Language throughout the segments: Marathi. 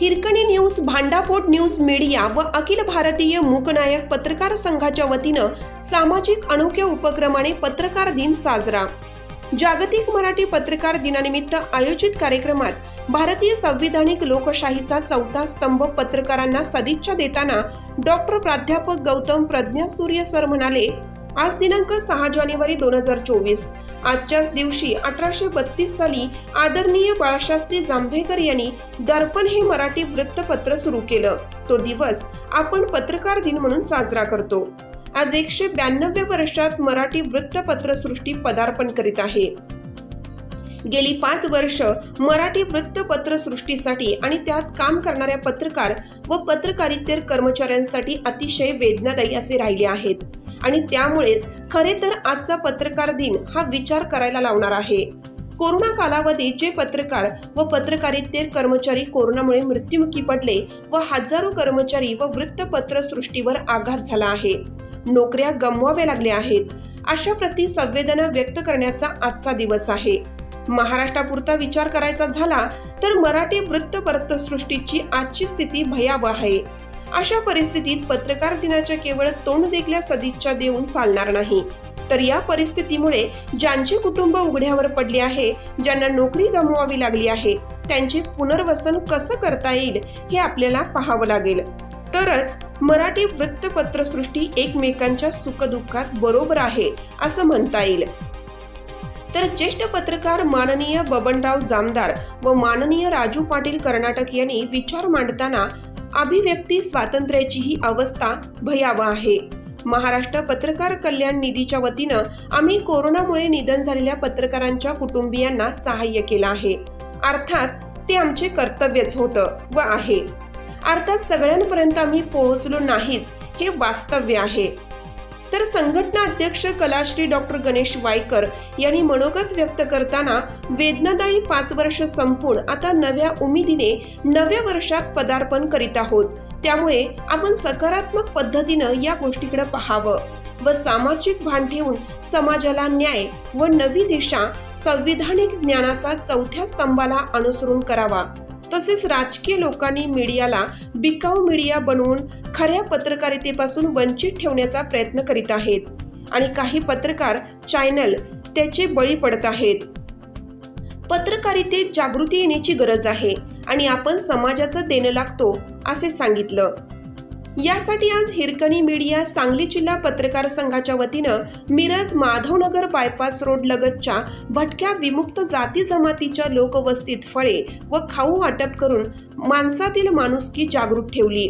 Hirkani news Bhandapot news media व अखिल भारतीय मूकनायक पत्रकार संघाच्या वतीनं सामाजिक अनोख्या उपक्रमाने पत्रकार दिन साजरा. जागतिक मराठी पत्रकार दिनानिमित्त आयोजित कार्यक्रमात भारतीय संविधानिक लोकशाहीचा चौथा स्तंभ पत्रकारांना सदिच्छा देताना डॉक्टर प्राध्यापक गौतम प्रज्ञा सूर्य सर म्हणाले आज दिनांक सहा जानेवारी दोन हजार चोवीस. आजच्याच दिवशी अठराशे बत्तीस साली आदरणीय बाळशास्त्री जांभेकर यांनी दर्पण हे मराठी वृत्तपत्र सुरू केलं. तो दिवस आपण पत्रकार दिन म्हणून साजरा करतो. आज एकशे ब्याण्णव्या वर्षात मराठी वृत्तपत्र सृष्टी पदार्पण करीत आहे. गेली पाच वर्ष मराठी वृत्तपत्र सृष्टीसाठी आणि त्यात काम करणाऱ्या पत्रकार व पत्रकारितेर कर्मचाऱ्यांसाठी अतिशय वेदनादायी असे राहिले आहेत. आणि त्यामुळेच खरे तर आजचा पत्रकार दिन हा विचार करायला लावणार आहे. कोरोना कालावधीत जे पत्रकार व पत्रकारितेर कर्मचारी कोरोनामुळे मृत्युमुखी पडले व हजारो कर्मचारी व वृत्तपत्र सृष्टीवर आघात झाला आहे. नोकऱ्या गमवाव्या लागल्या आहेत. अशा प्रती संवेदना व्यक्त करण्याचा आजचा दिवस आहे. महाराष्ट्रापुरता विचार करायचा झाला तर मराठी वृत्तपत्र सृष्टीची आजची स्थिती भयावह आहे. अशा परिस्थितीत पत्रकार दिनाच्या केवळ तोंड देखल्या सदिच्छा देऊन चालणार नाही. तर या परिस्थितीमुळे ज्यांचे कुटुंब उघड्यावर पडले आहे ज्यांना नोकरी गमवावी लागली आहे त्यांचे पुनर्वसन कसं करता येईल हे आपल्याला पाहावं लागेल. तरच मराठी वृत्तपत्रसृष्टी एकमेकांच्या सुखदुःखात बरोबर आहे असं म्हणता येईल. तर ज्येष्ठ पत्रकार माननीय बबनराव जामदार व माननीय राजू पाटील कर्नाटक यांनी विचार मांडताना अभिव्यक्ती स्वातंत्र्याची ही अवस्था भयावह आहे. महाराष्ट्र पत्रकार कल्याण निधीच्या वतीनं आम्ही कोरोनामुळे निधन झालेल्या पत्रकारांच्या कुटुंबियांना सहाय्य केलं आहे. अर्थात ते आमचे कर्तव्यच होतं व आहे. अर्थात सगळ्यांपर्यंत आम्ही पोहोचलो नाहीच हे वास्तव्य आहे. तर संघटना अध्यक्ष कलाश्री डॉक्टर गणेश वायकर यांनी मनोगत व्यक्त करताना वेदनादायी पाच वर्ष संपून आता नव्या उमेदीने नव्या वर्षात पदार्पण करीत आहोत. त्यामुळे आपण सकारात्मक पद्धतीनं या गोष्टीकडे पाहावं व सामाजिक भान ठेवून समाजाला न्याय व नवी दिशा संविधानिक ज्ञानाचा चौथ्या स्तंभाला अनुसरून करावा. तसेच राजकीय लोकांनी मीडियाला बिकाऊ मीडिया बनवून खऱ्या पत्रकारितेपासून वंचित ठेवण्याचा प्रयत्न करीत आहेत. आणि काही पत्रकार चॅनल त्याचे बळी पडत आहेत. पत्रकारितेत जागृती येण्याची गरज आहे आणि आपण समाजाचं देणं लागतो असे सांगितलं. यासाठी आज हिरकणी मीडिया सांगली जिल्हा पत्रकार संघाच्या वतीनं मिरज माधवनगर बायपास रोड लगतच्या भटक्या विमुक्त जाती जमातीच्या लोकवस्तीत फळे व खाऊ वाटप करून माणसातील माणुसकी जागरूक ठेवली.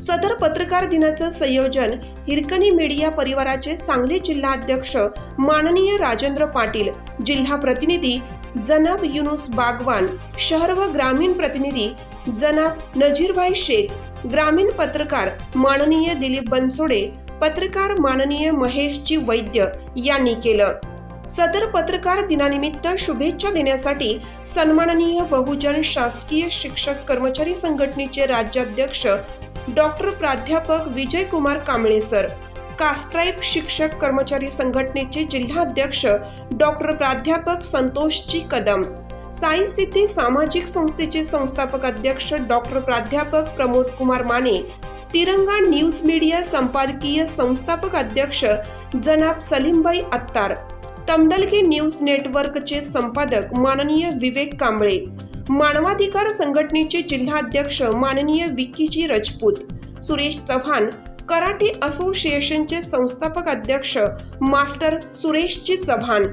सदर पत्रकार दिनाचं संयोजन हिरकणी मीडिया परिवाराचे सांगली जिल्हाध्यक्ष माननीय राजेंद्र पाटील जिल्हा प्रतिनिधी जनाब युनुस बागवान शहर व ग्रामीण प्रतिनिधी जनाब नजीरभाई शेख ग्रामीण पत्रकार माननीय दिलीप बनसोडे पत्रकार माननीय महेशजी वैद्य यांनी केलं. सदर पत्रकार दिनानिमित्त शुभेच्छा देण्यासाठी सन्माननीय बहुजन शासकीय शिक्षक कर्मचारी संघटनेचे राज्याध्यक्ष डॉक्टर प्राध्यापक विजयकुमार कांबळे सर कास्ट्राईब शिक्षक कर्मचारी संघटनेचे जिल्हाध्यक्ष डॉक्टर प्राध्यापक संतोषजी कदम साई सिद्धी सामाजिक संस्थेचे संस्थापक अध्यक्ष डॉक्टर प्राध्यापक प्रमोद कुमार माने तिरंगा न्यूज मीडिया संपादकीय संस्थापक अध्यक्ष जनाब सलीमबाई अत्तार तमदलगे न्यूज नेटवर्कचे संपादक माननीय विवेक कांबळे मानवाधिकार संघटनेचे जिल्हाध्यक्ष माननीय विक्कीजी राजपूत सुरेश चव्हाण कराटे असोसिएशनचे संस्थापक अध्यक्ष मास्टर सुरेशजी चव्हाण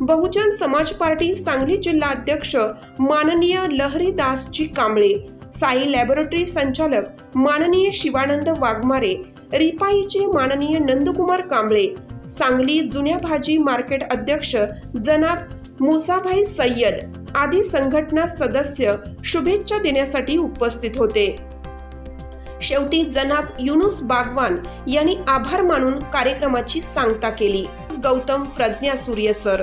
बहुजन समाज पार्टी सांगली जिल्हा अध्यक्ष माननीय लहरीदासजी कांबळे साई लॅबोरेटरी संचालक माननीय शिवानंद वाघमारे रिपाईचे माननीय नंदकुमार कांबळे सांगली जुन्या भाजी मार्केट अध्यक्ष जनाब मुसाभाई सय्यद आदी संघटना सदस्य शुभेच्छा देण्यासाठी उपस्थित होते. शेवटी जनाब युनुस बागवान यांनी आभार मानून कार्यक्रमाची सांगता केली. गौतम प्रज्ञा सूर्य सर.